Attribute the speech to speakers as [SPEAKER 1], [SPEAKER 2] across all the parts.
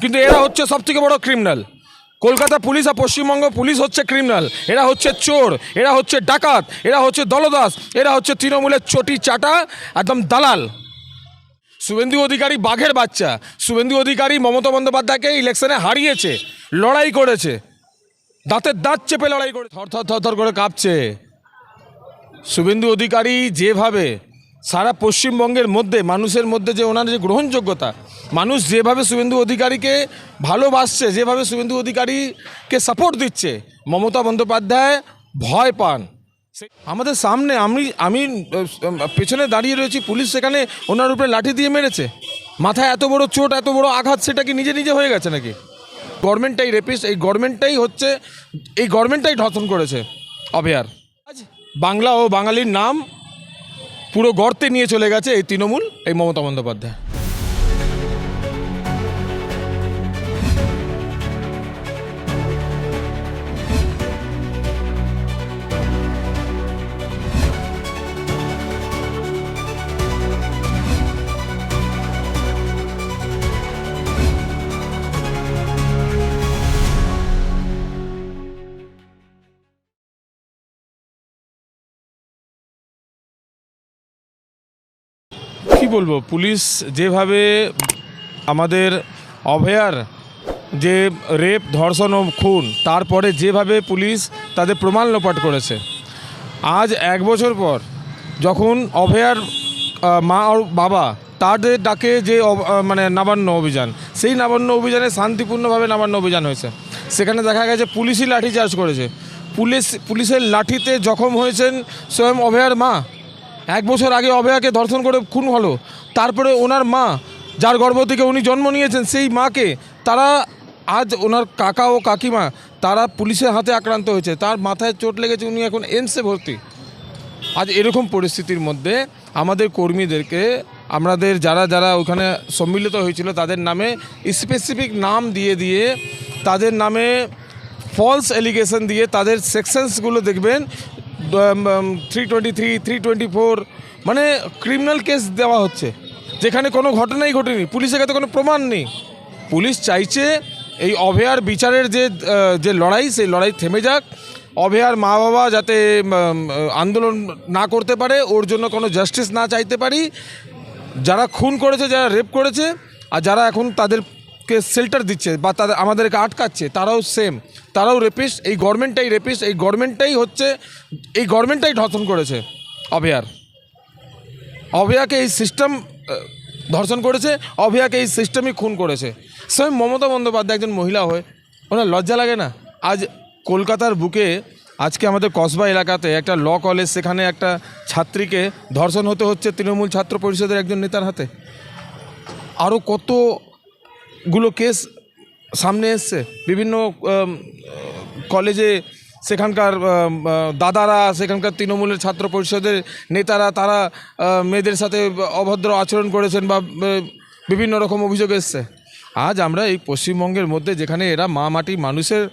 [SPEAKER 1] কিন্তু এরা হচ্ছে সব থেকে বড় ক্রিমিনাল কলকাতা পুলিশ আর পশ্চিমবঙ্গ পুলিশ হচ্ছে ক্রিমিনাল এরা হচ্ছে চোর, এরা হচ্ছে ডাকাত, এরা হচ্ছে দলদাস, এরা হচ্ছে তৃণমূলের চটি চাটা, একদম দালাল। শুভেন্দু অধিকারী বাঘের বাচ্চা। শুভেন্দু অধিকারী মমতা বন্দ্যোপাধ্যায়কে ইলেকশনে হারিয়েছে, লড়াই করেছে। দাঁতের দাঁত চেপে লড়াই করে থর থর থর করে কাঁপছে। শুভেন্দু অধিকারী যেভাবে সারা পশ্চিমবঙ্গের মধ্যে, মানুষের মধ্যে যে ওনার যে গ্রহণযোগ্যতা, মানুষ যেভাবে শুভেন্দু অধিকারীকে ভালোবাসছে, যেভাবে শুভেন্দু অধিকারীকে সাপোর্ট দিচ্ছে, মমতা বন্দ্যোপাধ্যায় ভয় পান। আমাদের সামনে আমি আমি পেছনে দাঁড়িয়ে রয়েছি, পুলিশ সেখানে ওনার উপরে লাঠি দিয়ে মেরেছে। মাথায় এত বড় চোট, এত বড় আঘাত, সেটা কি নিজে নিজে হয়ে গেছে নাকি? গভর্নমেন্টটাই রেপিস্ট, এই গভর্নমেন্টটাই হচ্ছে, এই গভর্নমেন্টটাই ধর্ষণ করেছে, অভয়ার। আজ বাংলা ও বাঙালির নাম পুরো গর্তে নিয়ে চলে গেছে এই তৃণমূল এই মমতা বন্দ্যোপাধ্যায়। বলব, পুলিশ যেভাবে আমাদের অভয়ার যে রেপ, ধর্ষণ ও খুন, তারপরে যেভাবে পুলিশ তাদের প্রমাণ লোপাট করেছে, আজ এক বছর পর যখন অভয়ার মা আর বাবা তাদের ডাকে যে মানে নবান্ন অভিযান, সেই নবান্ন অভিযানে শান্তিপূর্ণভাবে নবান্ন অভিযান হয়েছে। সেখানে দেখা গেছে পুলিশই লাঠিচার্জ করেছে। পুলিশ, পুলিশের লাঠিতে জখম হয়েছেন স্বয়ং অভয়ার মা। এক বছর আগে অভয়াকে ধর্ষণ করে খুন হলো। তারপরে ওনার মা, যার গর্ভ থেকে উনি জন্ম নিয়েছেন, সেই মাকে তারা আজ ওনার কাকা ও কাকিমা, তারা পুলিশের হাতে আক্রান্ত হয়েছে। তার মাথায় চোট লেগেছে, উনি এখন এমসে ভর্তি। আজ এরকম পরিস্থিতির মধ্যে আমাদের কর্মীদেরকে, আমাদের যারা যারা ওখানে সম্মিলিত হয়েছিল, তাদের নামে স্পেসিফিক নাম দিয়ে দিয়ে, তাদের নামে ফলস এলিগেশন দিয়ে তাদের সেকশনসগুলো দেখবেন three twenty three three twenty four মানে ক্রিমিনাল কেস দেওয়া হচ্ছে। যেখানে কোনো ঘটনাই ঘটেনি। পুলিশের কাছে কোনো প্রমাণ নেই। পুলিশ চাইছে এই অভয়ার বিচারের যে যে লড়াই, সেই লড়াই থেমে যাক। অভয়ার মা বাবা যাতে আন্দোলন না করতে পারে, ওর জন্য কোনো জাস্টিস না চাইতে পারি। যারা খুন করেছে, যারা রেপ করেছে, আর যারা এখন তাদেরকে শেল্টার দিচ্ছে, বা তাদের, আমাদেরকে আটকাচ্ছে, তারাও সেম তারাও রেপিস্ট এই গভর্নমেন্টটাই রেপিস্ট এই গভর্নমেন্টটাই হচ্ছে, এই গভর্নমেন্টটাই ধর্ষণ করেছে, অভয়ার। অভয়াকে এই সিস্টেম ধর্ষণ করেছে, অভয়াকে এই সিস্টেমই খুন করেছে। স্বয়ং মমতা বন্দ্যোপাধ্যায় একজন মহিলা হয়ে, ওনার লজ্জা লাগে না? আজ কলকাতার বুকে, আজকে আমাদের কসবা এলাকাতে একটা ল কলেজ সেখানে একটা ছাত্রীকে ধর্ষণ হতে হচ্ছে তৃণমূল ছাত্র পরিষদের একজন নেতার হাতে। আরও কতগুলো কেস সামনে এসছে। বিভিন্ন কলেজে সেখানকার দাদারা, সেখানকার তৃণমূলের ছাত্র পরিষদের নেতারা, তারা মেয়েদের সাথে অভদ্র আচরণ করেছেন বা বিভিন্ন রকম অভিযোগ এসছে। আজ আমরা এই পশ্চিমবঙ্গের মধ্যে যেখানে এরা মা মাটি মানুষের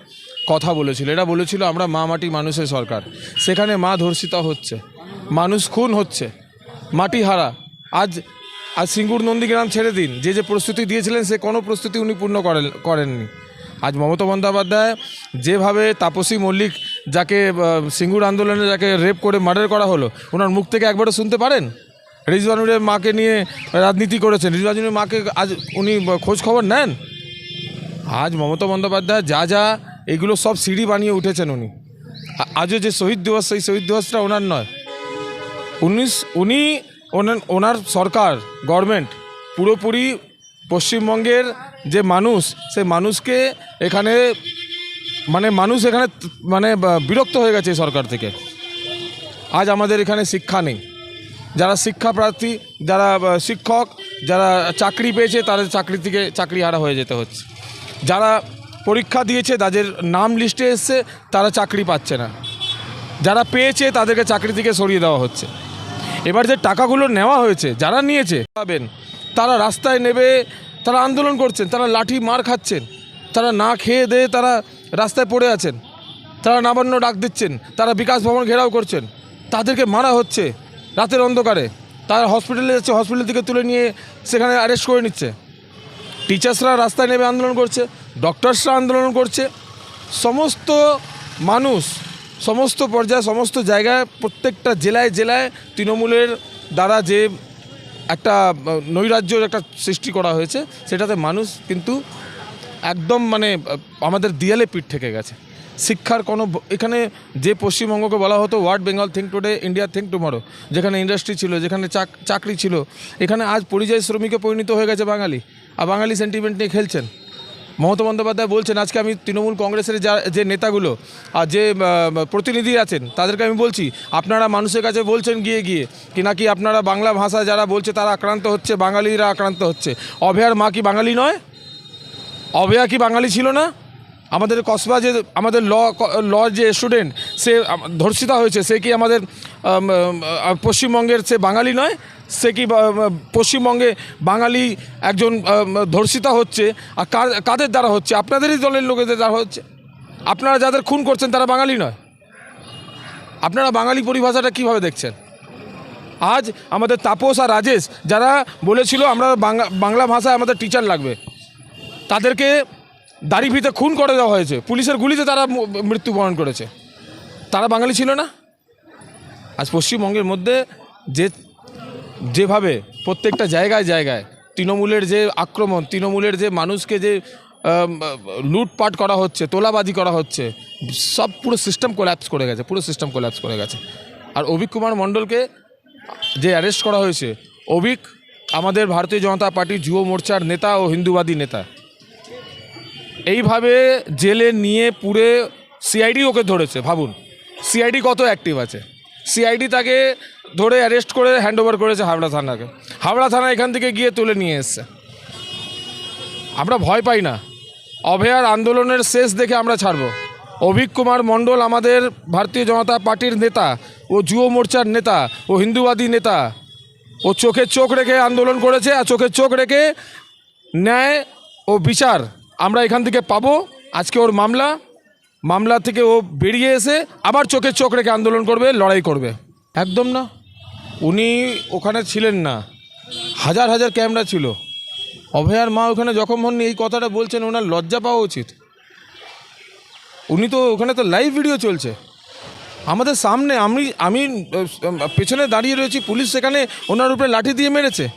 [SPEAKER 1] কথা বলেছিল, এরা বলেছিল আমরা মা মাটি মানুষের সরকার। সেখানে মা ধর্ষিতা হচ্ছে, মানুষ খুন হচ্ছে, মাটি হারা। আজ আজ সিঙ্গুর নন্দীগ্রাম ছেড়ে দিন। যে যে প্রস্তুতি দিয়েছিলেন, সে কোনো প্রস্তুতি উনি পূর্ণ করেন, করেননি। আজ মমতা বন্দ্যোপাধ্যায় যেভাবে তাপসী মল্লিক যাকে সিঙ্গুর আন্দোলনে যাকে রেপ করে মার্ডার করা হলো, ওনার মুখ থেকে একবারও শুনতে পারেন? রিজওয়ানুরের মাকে নিয়ে রাজনীতি করেছেন। রিজওয়ানুরের মাকে আজ উনি খোঁজ খবর নেন? আজ মমতা বন্দ্যোপাধ্যায় যা যা এগুলো সব সিঁড়ি বানিয়ে উঠেছেন উনি। আজও যে শহীদ দিবস, সেই শহীদ দিবসটা ওনার নয়। উনিশ, উনি ওনার সরকার গভর্নমেন্ট পুরোপুরি পশ্চিমবঙ্গের যে মানুষ, সে মানুষকে এখানে মানে মানুষ এখানে মানে বিরক্ত হয়ে গেছে এই সরকার থেকে। আজ আমাদের এখানে শিক্ষা নেই। যারা শিক্ষা প্রার্থী, যারা শিক্ষক, যারা চাকরি পেয়েছে, তাদের চাকরি থেকে চাকরি হারা হয়ে যেতে হচ্ছে। যারা পরীক্ষা দিয়েছে, তাদের নাম লিস্টে এসছে, তারা চাকরি পাচ্ছে না। যারা পেয়েছে, তাদেরকে চাকরি থেকে সরিয়ে দেওয়া হচ্ছে। এবার যে টাকাগুলো নেওয়া হয়েছে, যারা নিয়েছে, পাবেন। তারা রাস্তায় নেবে, তারা আন্দোলন করছেন, তারা লাঠি মার খাচ্ছেন, তারা না খেয়ে দিয়ে তারা রাস্তায় পড়ে আছেন, তারা নবান্ন ডাক দিচ্ছেন, তারা বিকাশ ভবন ঘেরাও করছেন, তাদেরকে মারা হচ্ছে রাতের অন্ধকারে। তারা হসপিটালে যাচ্ছে, হসপিটাল থেকে তুলে নিয়ে সেখানে অ্যারেস্ট করে নিচ্ছে। টিচার্সরা রাস্তায় নেমে আন্দোলন করছে ডক্টরসরা আন্দোলন করছে। সমস্ত মানুষ সমস্ত পর্যায়ে সমস্ত জায়গায় প্রত্যেকটা জেলায় জেলায় তৃণমূলের দ্বারা যে একটা আহ, নৈরাজ্যর একটা সৃষ্টি করা হয়েছে সেটাতে মানুষ কিন্তু একদম মানে আমাদের দিয়ালে পিঠ থেকে গেছে। শিক্ষার কোনো এখানে যে পশ্চিমবঙ্গকে বলা হতো what Bengal think today India think tomorrow যেখানে ইন্ডাস্ট্রি ছিল যেখানে চাক চাকরি ছিল এখানে আজ পরিযায়ী শ্রমিকে পরিণত হয়ে গেছে বাঙালি। আর বাঙালি সেন্টিমেন্ট নিয়ে খেলছেন। মমতা বন্দ্যোপাধ্যায় বলছেন আজকে আমি তৃণমূল কংগ্রেসের যা যে নেতাগুলো আর যে প্রতিনিধি আছেন তাদেরকে আমি বলছি আপনারা মানুষের কাছে বলছেন গিয়ে গিয়ে কি নাকি আপনারা বাংলা ভাষা যারা বলছে তারা আক্রান্ত হচ্ছে বাঙালিরা আক্রান্ত হচ্ছে। অভয়ার মা কি বাঙালি নয়? অভয়া কি বাঙালি ছিল না? আমাদের কসবা যে আমাদের ল ল যে স্টুডেন্ট সে ধর্ষিতা হয়েছে সে কি আমাদের আম, আম, পশ্চিমবঙ্গের সে বাঙালি নয়? সে কি পশ্চিমবঙ্গে বাঙালি একজন ধর্ষিতা হচ্ছে আর কাদের দ্বারা হচ্ছে? আপনাদেরই দলের লোকেদের দ্বারা হচ্ছে। আপনারা যাদের খুন করছেন তারা বাঙালি নয়। আপনারা বাঙালি পরিভাষাটা কীভাবে দেখছেন? আজ আমাদের তাপস আর রাজেশ যারা বলেছিল আমরা বাংলা বাংলা ভাষায় আমাদের টিচার লাগবে, তাদেরকে দাড়ি ভিতে খুন করে দেওয়া হয়েছে। পুলিশের গুলিতে তারা মৃত্যুবরণ করেছে। তারা বাঙালি ছিল না? আজ পশ্চিমবঙ্গের মধ্যে যে যেভাবে প্রত্যেকটা জায়গায় জায়গায় তৃণমূলের যে আক্রমণ, তৃণমূলের যে মানুষকে যে লুটপাট করা হচ্ছে, তোলাবাজি করা হচ্ছে, সব পুরো সিস্টেম কোল্যাপস করে গেছে, পুরো সিস্টেম কোল্যাপস করে গেছে। আর অভিক কুমার মণ্ডলকে যে অ্যারেস্ট করা হয়েছে, অভিক আমাদের ভারতীয় জনতা পার্টি যুব মোর্চার নেতা ও হিন্দুবাদী নেতা। এইভাবে জেলে নিয়ে পুরে সিআইডি ওকে ধরেছে, ভাবুন। সিআইডি কত অ্যাক্টিভ আছে? সিআইডি তাকে ধরে অ্যারেস্ট করে হ্যান্ড ওভার করেছে হাওড়া থানাকে। হাওড়া থানা এখান থেকে গিয়ে তুলে নিয়ে এসছে। আমরা ভয় পাই না। অভয়ার আন্দোলনের শেষ দেখে আমরা ছাড়ব। অভিক কুমার মণ্ডল আমাদের ভারতীয় জনতা পার্টির নেতা ও যুব মোর্চার নেতা ও হিন্দুবাদী নেতা। ও চোখে চোখ রেখে আন্দোলন করেছে আর চোখে চোখ রেখে ন্যায় ও বিচার আমরা এখান থেকে পাবো। আজকে ওর মামলা মামলা থেকে ও বেরিয়ে এসে আবার চোখে চোখ রেখে আন্দোলন করবে, লড়াই করবে। একদম না। উনি ওখানে ছিলেন না। হাজার হাজার ক্যামেরা ছিল। অভয়ার মা ওখানে জখম হননি, এই কথাটা বলছেন, ওনার লজ্জা পাওয়া উচিত। উনি তো ওখানে তো লাইভ ভিডিও চলছে। আমাদের সামনে আমি আমি পেছনে দাঁড়িয়ে রয়েছি, পুলিশ সেখানে ওনার উপরে লাঠি দিয়ে মেরেছে।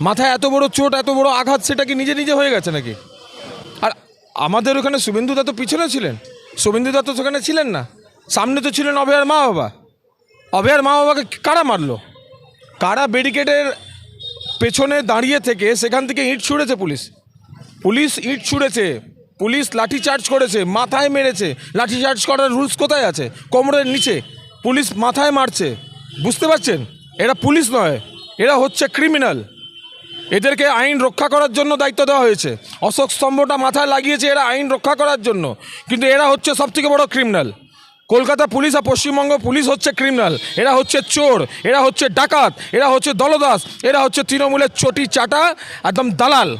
[SPEAKER 1] মাথায় এত বড় চোট, এত বড় আঘাত, সেটা কি নিজে নিজে হয়ে গেছে নাকি? আর আমাদের ওখানে শুভেন্দু দা তো পিছনে ছিলেন। শুভেন্দু দা তো সেখানে ছিলেন না। সামনে তো ছিলেন অভয়ার মা বাবা। অভয়ার মা বাবাকে কারা মারলো? কারা ব্যারিকেডের পেছনে দাঁড়িয়ে থেকে সেখান থেকে ইট ছুঁড়েছে পুলিশ? পুলিশ ইট ছুঁড়েছে, পুলিশ লাঠি চার্জ করেছে, মাথায় মেরেছে। লাঠি চার্জ করার রুলস কোথায় আছে? কোমরের নিচে। পুলিশ মাথায় মারছে। বুঝতে পারছেন? এরা পুলিশ নয়, এরা হচ্ছে ক্রিমিনাল। এদেরকে আইন রক্ষা করার জন্য দায়িত্ব দেওয়া হয়েছে। অশোক স্তম্ভটা মাথায় লাগিয়েছে এরা আইন রক্ষা করার জন্য। কিন্তু এরা হচ্ছে সবথেকে বড় ক্রিমিনাল। কলকাতা পুলিশ আর পশ্চিমবঙ্গ পুলিশ হচ্ছে ক্রিমিনাল এরা হচ্ছে চোর, এরা হচ্ছে ডাকাত, এরা হচ্ছে দলদাস, এরা হচ্ছে তৃণমূলের চটি চাটা, একদম দালাল।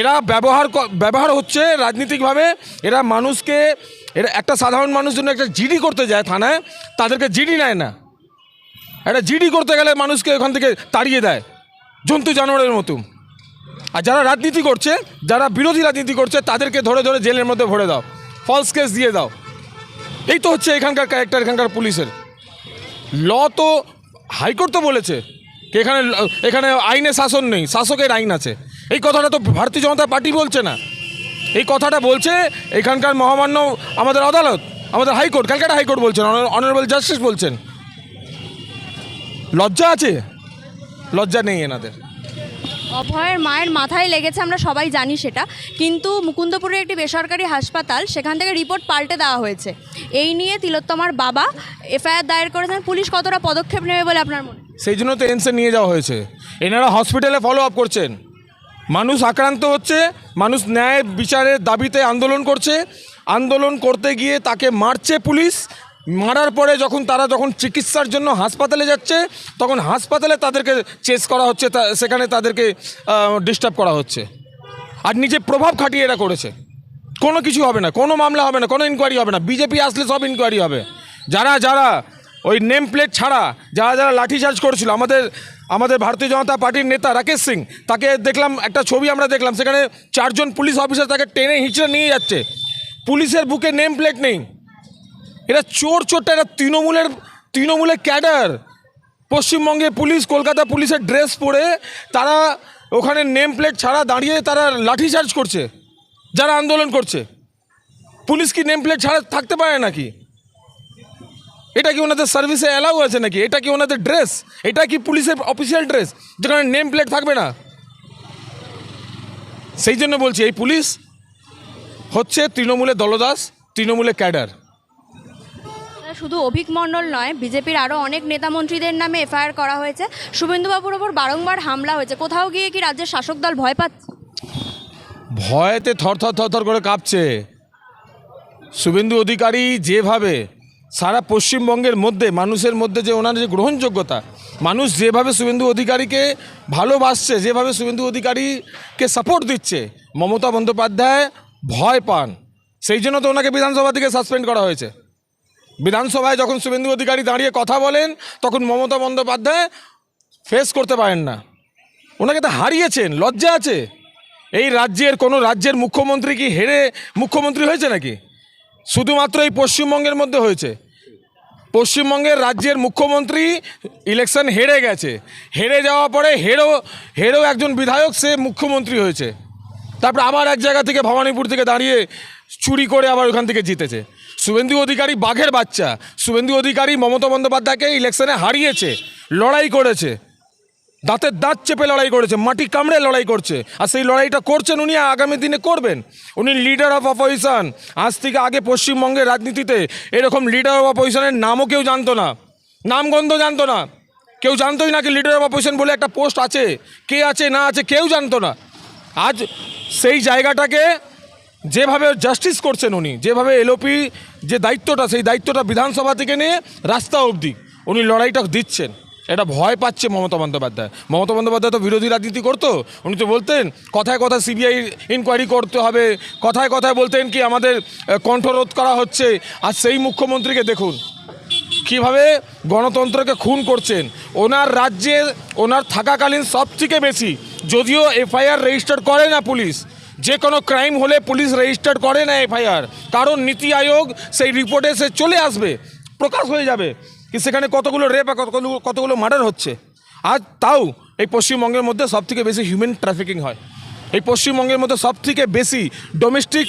[SPEAKER 1] এরা ব্যবহার ব্যবহার হচ্ছে রাজনীতিকভাবে, এরা মানুষকে, এরা একটা সাধারণ মানুষ জন্য একটা জিডি করতে যায় থানায়, তাদেরকে জিডি নেয় না। একটা জিডি করতে গেলে মানুষকে ওখান থেকে তাড়িয়ে দেয়, জন্তু জানোয়ারের মতো। আর যারা রাজনীতি করছে, যারা বিরোধী রাজনীতি করছে, তাদেরকে ধরে ধরে জেলের মধ্যে ভরে দাও ফলস কেস দিয়ে দাও। এই তো হচ্ছে এখানকার ক্যারেক্টার এখানকার পুলিশের। ল তো হাইকোর্ট তো বলেছে এখানে এখানে আইনে শাসন নেই, শাসকের আইন আছে। এই কথাটা তো ভারতীয় জনতা পার্টি বলছে না। এই কথাটা বলছে এখানকার মহামান্য আমাদের আদালত, আমাদের high court Calcutta high court বলছেন অনারেবল জাস্টিস বলছেন। লজ্জা আছে? লজ্জা নেই এনাদের।
[SPEAKER 2] অভয়ের মায়ের মাথায় লেগেছে, আমরা সবাই জানি সেটা। কিন্তু মুকুন্দপুরের একটি বেসরকারি হাসপাতাল, সেখান থেকে রিপোর্ট পাল্টে দেওয়া হয়েছে। এই নিয়ে তিলোত্তমার বাবা এফআইআর দায়ের করেছেন। পুলিশ কতটা পদক্ষেপ নেবে বলে আপনার মনে
[SPEAKER 1] সেই জন্য তো এনসে নিয়ে যাওয়া হয়েছে। এনারা হসপিটালে ফলো আপ করছেন। মানুষ আক্রান্ত হচ্ছে, মানুষ ন্যায় বিচারের দাবিতে আন্দোলন করছে। আন্দোলন করতে গিয়ে তাকে মারছে পুলিশ মারার পরে যখন তারা যখন চিকিৎসার জন্য হাসপাতালে যাচ্ছে, তখন হাসপাতালে তাদেরকে চেস করা হচ্ছে সেখানে তাদেরকে ডিস্টার্ব করা হচ্ছে। আর নিজে প্রভাব খাটিয়ে এরা করেছে। কোনো কিছু হবে না, কোনো মামলা হবে না, কোনো ইনকোয়ারি হবে না। বিজেপি আসলে সব ইনকোয়ারি হবে। যারা যারা ওই নেম প্লেট ছাড়া, যারা যারা লাঠিচার্জ করেছিল, আমাদের আমাদের ভারতীয় জনতা পার্টির নেতা রাকেশ সিং, তাকে দেখলাম, একটা ছবি আমরা দেখলাম, সেখানে চারজন পুলিশ অফিসার তাকে টেনে হিঁচড়ে নিয়ে যাচ্ছে। পুলিশের বুকে নেম প্লেট নেই। এটা চোর চোরটা, এটা তৃণমূলের তৃণমূলের ক্যাডার। পশ্চিমবঙ্গে পুলিশ, কলকাতা পুলিশের ড্রেস পরে তারা ওখানে নেম প্লেট ছাড়া দাঁড়িয়ে তারা লাঠিচার্জ করছে, যারা আন্দোলন করছে। পুলিশ কি নেম প্লেট ছাড়া থাকতে পারে নাকি? এটা কি ওনাদের সার্ভিসে অ্যালাউ আছে নাকি? এটা কি ওনাদের ড্রেস? এটা কি পুলিশের অফিসিয়াল ড্রেস? যেখানে নেম প্লেট থাকবে না। সেই জন্য বলছি, এই পুলিশ হচ্ছে তৃণমূলের দলদাস, তৃণমূলের ক্যাডার।
[SPEAKER 2] শুধু অভিক মণ্ডল নয়, বিজেপির আরও অনেক নেতা মন্ত্রীদের নামে এফআইআর করা হয়েছে। শুভেন্দুবাবুর ওপর বারংবার হামলা হয়েছে। কোথাও গিয়ে কি রাজ্যের শাসক দল ভয় পাচ্ছে?
[SPEAKER 1] ভয়েতে থরথর থরথর করে কাঁপছে। শুভেন্দু অধিকারী যেভাবে সারা পশ্চিমবঙ্গের মধ্যে, মানুষের মধ্যে যে ওনার যে গ্রহণযোগ্যতা, মানুষ যেভাবে শুভেন্দু অধিকারীকে ভালোবাসছে, যেভাবে শুভেন্দু অধিকারীকে সাপোর্ট দিচ্ছে, মমতা বন্দ্যোপাধ্যায় ভয় পান। সেই জন্য তো ওনাকে বিধানসভা থেকে সাসপেন্ড করা হয়েছে। বিধানসভায় যখন শুভেন্দু অধিকারী দাঁড়িয়ে কথা বলেন, তখন মমতা বন্দ্যোপাধ্যায় ফেস করতে পারেন না। ওনাকে তো হারিয়েছেন, লজ্জা আছে। এই রাজ্যের, কোনো রাজ্যের মুখ্যমন্ত্রী কি হেরে মুখ্যমন্ত্রী হয়েছে নাকি? শুধুমাত্র এই পশ্চিমবঙ্গের মধ্যে হয়েছে। পশ্চিমবঙ্গের রাজ্যের মুখ্যমন্ত্রী ইলেকশন হেরে গেছে। হেরে যাওয়ার পরে হেরো হেরো একজন বিধায়ক, সে মুখ্যমন্ত্রী হয়েছে। তারপরে আবার এক জায়গা থেকে ভবানীপুর থেকে দাঁড়িয়ে চুরি করে আবার ওখান থেকে জিতেছে। শুভেন্দু অধিকারী বাঘের বাচ্চা। শুভেন্দু অধিকারী মমতা বন্দ্যোপাধ্যায়কে ইলেকশনে হারিয়েছে, লড়াই করেছে। দাঁতের দাঁত চেপে লড়াই করেছে, মাটি কামড়ে লড়াই করছে। আর সেই লড়াইটা করছেন উনি আগামী দিনে করবেন। উনি লিডার অফ অপোজিশন আজ থেকে আগে পশ্চিমবঙ্গের রাজনীতিতে এরকম লিডার অফ অপোজিশনের নামও কেউ জানতো না। নামগন্ধ জানতো না। কেউ জানতোই না কি লিডার অফ অপোজিশন বলে একটা পোস্ট আছে। কে আছে, না আছে, কেউ জানতো না। আজ সেই জায়গাটাকে যেভাবে জাস্টিস করছেন উনি, যেভাবে এলওপি যে দায়িত্বটা, সেই দায়িত্বটা বিধানসভা থেকে নিয়ে রাস্তা অবধি উনি লড়াইটা দিচ্ছেন। এটা ভয় পাচ্ছে মমতা বন্দ্যোপাধ্যায়। মমতা বন্দ্যোপাধ্যায় তো বিরোধী রাজনীতি করতো। উনি তো বলতেন, কথায় কথায় সিবিআই ইনকোয়ারি করতে হবে, কথায় কথায় বলতেন কি আমাদের কণ্ঠরোধ করা হচ্ছে। আর সেই মুখ্যমন্ত্রীকে দেখুন, কীভাবে গণতন্ত্রকে খুন করছেন। ওনার রাজ্যে, ওনার থাকাকালীন সব থেকে বেশি, যদিও এফআইআর রেজিস্টার করে না পুলিশ যে কোনো ক্রাইম হলে পুলিশ রেজিস্টার করে না এফআইআর কারণ নীতি আয়োগ সেই রিপোর্টে সে চলে আসবে, প্রকাশ হয়ে যাবে কি সেখানে কতগুলো রেপ আর কতগুলো কতগুলো মার্ডার হচ্ছে। আজ তাও এই পশ্চিমবঙ্গের মধ্যে সব থেকে বেশি হিউম্যান ট্রাফিকিং হয়। এই পশ্চিমবঙ্গের মধ্যে সব থেকে বেশি ডোমেস্টিক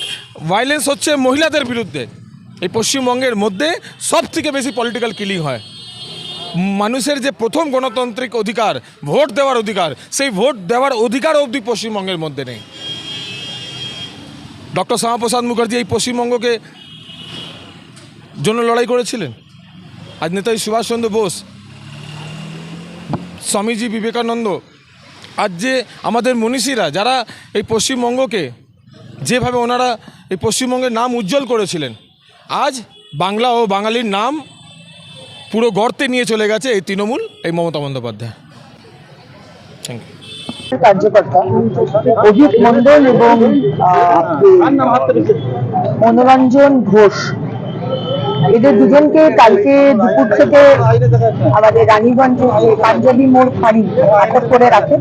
[SPEAKER 1] ভায়োলেন্স হচ্ছে মহিলাদের বিরুদ্ধে। এই পশ্চিমবঙ্গের মধ্যে সব থেকে বেশি পলিটিক্যাল কিলিং হয়। মানুষের যে প্রথম গণতান্ত্রিক অধিকার, ভোট দেওয়ার অধিকার, সেই ভোট দেওয়ার অধিকার অবধি পশ্চিমবঙ্গের মধ্যে নেই। ডক্টর শ্যামাপ্রসাদ মুখার্জি এই পশ্চিমবঙ্গকে জন্য লড়াই করেছিলেন? আজ নেতাজি সুভাষচন্দ্র বোস, স্বামীজি বিবেকানন্দ, আজ যে আমাদের মনীষীরা যারা এই পশ্চিমবঙ্গকে যেভাবে ওনারা এই পশ্চিমবঙ্গের নাম উজ্জ্বল করেছিলেন, আজ বাংলা ও বাঙালির নাম পুরো গর্তে নিয়ে চলে গেছে এই তৃণমূল, এই মমতা বন্দ্যোপাধ্যায়। থ্যাংক ইউ
[SPEAKER 3] কার্যকর্তা। অজিত মন্ডল এবং মনোরঞ্জন ঘোষ। এদের দুজনকে কালকে দুপুর থেকে আমাদের রানীগঞ্জে যে পাঞ্জাবি মোড় ফাঁড়ি আটক করে রাখে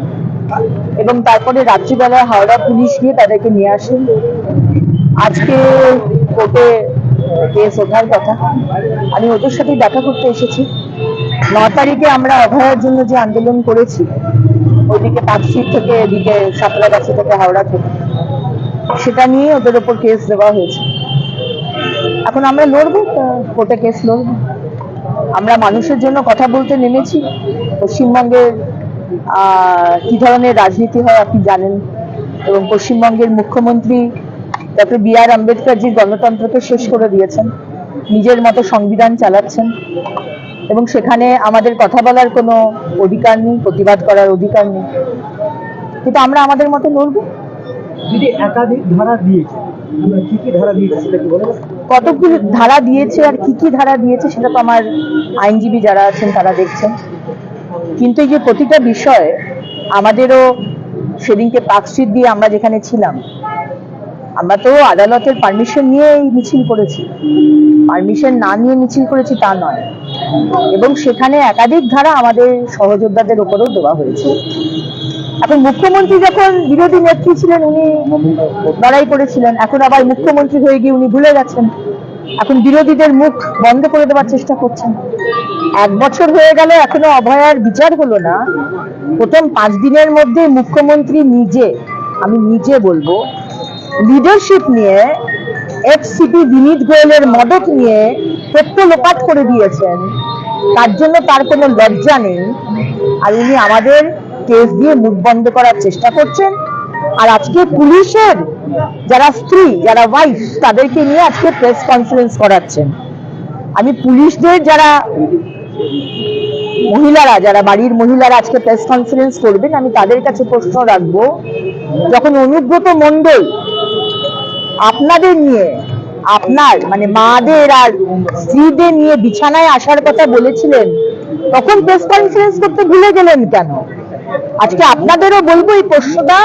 [SPEAKER 3] এবং তারপরে রাত্রিবেলা হাওড়া পুলিশ গিয়ে তাদেরকে নিয়ে আসেন আজকে কোর্টে কেস ওঠার কথা। আমি ওদের সাথে দেখা করতে এসেছি। ন তারিখে আমরা অভয়ার জন্য যে আন্দোলন করেছি ওইদিকে পার্কস্ট্রিট থেকে এদিকে সাঁতরাগাছি থেকে হাওড়া থেকে। সেটা নিয়ে ওদের ওপর কেস দেওয়া হয়েছে। এখন আমরা লড়বো? কোর্টে কেস লড়বো? আমরা মানুষের জন্য কথা বলতে নেমেছি। পশ্চিমবঙ্গের কি ধরনের রাজনীতি হয় আপনি জানেন? এবং পশ্চিমবঙ্গের মুখ্যমন্ত্রী ডক্টর বি আর আম্বেদকরজি গণতন্ত্রকে শেষ করে দিয়েছেন। নিজের মতো সংবিধান চালাচ্ছেন। এবং সেখানে আমাদের কথা বলার কোনো অধিকার নেই প্রতিবাদ করার অধিকার নেই। কিন্তু আমরা আমাদের মতো লড়বো
[SPEAKER 4] যদি একাধিক ধারা দিয়েছে?
[SPEAKER 3] কতগুলো ধারা দিয়েছে আর কি কি ধারা দিয়েছে সেটা তো আমার আইনজীবী যারা আছেন তারা দেখছেন। কিন্তু এই যে প্রতিটা বিষয় আমাদেরও সেদিনকে পার্কস্ট্রিট দিয়ে আমরা যেখানে ছিলাম আমরা তো আদালতের পারমিশন নিয়ে মিছিল করেছি। পারমিশন না নিয়ে মিছিল করেছি তা নয়। এবং সেখানে একাধিক ধারা আমাদের সহযোদ্ধাদের উপরও দেওয়া হয়েছে। এখন মুখ্যমন্ত্রী যখন বিরোধী নেত্রী ছিলেন, উনি লড়াই করেছিলেন। এখন আবার মুখ্যমন্ত্রী হয়ে গিয়ে উনি ভুলে গেছেন। এখন বিরোধীদের মুখ বন্ধ করে দেওয়ার চেষ্টা করছেন। এক বছর হয়ে গেল, এখনও অভয়ার বিচার হলো না। প্রথম পাঁচ দিনের মধ্যে মুখ্যমন্ত্রী নিজে, আমি নিজে বলব লিডারশিপ নিয়ে এফসিপি বিনীত গোয়েলের মদত নিয়ে লোপাট করে দিয়েছেন। তার জন্য তার কোনো লজ্জা নেই। আর উনি আমাদের কেস দিয়ে মুখ বন্ধ করার চেষ্টা করছেন। আর আজকে পুলিশের যারা স্ত্রী, যারা ওয়াইফ তাদেরকে নিয়ে আজকে প্রেস কনফারেন্স করাচ্ছেন। আমি পুলিশদের যারা মহিলারা, যারা বাড়ির মহিলারা আজকে প্রেস কনফারেন্স করবেন, আমি তাদের কাছে প্রশ্ন রাখব। যখন অনুব্রত মণ্ডল আপনাদের নিয়ে, আপনার মানে মাদের আর স্ত্রীদের নিয়ে বিছানায় আসার কথা বলেছিলেন, তখন প্রেস কনফারেন্স করতে ভুলে গেলেন কেন? আজকে আপনাদেরও বলব এই প্রশ্নটা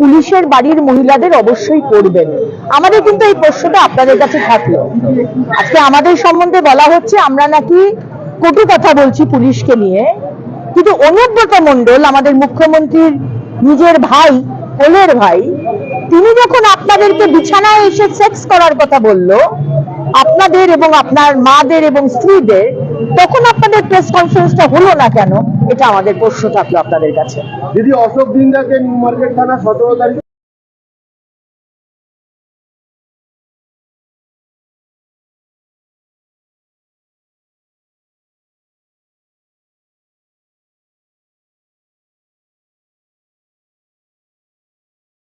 [SPEAKER 3] পুলিশের বাড়ির মহিলাদের অবশ্যই করবেন। আমাদের কিন্তু এই প্রশ্নটা আপনাদের কাছে থাকল। আজকে আমাদের সম্বন্ধে বলা হচ্ছে, আমরা নাকি কটু কথা বলছি পুলিশকে নিয়ে, কিন্তু অনুব্রত মণ্ডল, আমাদের মুখ্যমন্ত্রীর নিজের ভাই, কোলের ভাই তিনি যখন আপনাদেরকে বিছানায় এসে সেক্স করার কথা বলল, আপনাদের এবং আপনার মাদের এবং স্ত্রীদের, তখন আপনাদের প্রেস কনফারেন্সটা হলো না কেন? এটা আমাদের প্রশ্ন থাকল আপনাদের কাছে।
[SPEAKER 5] দিদি, অশোক দিনদাকে নিউ মার্কেট থানা সতেরো তারিখে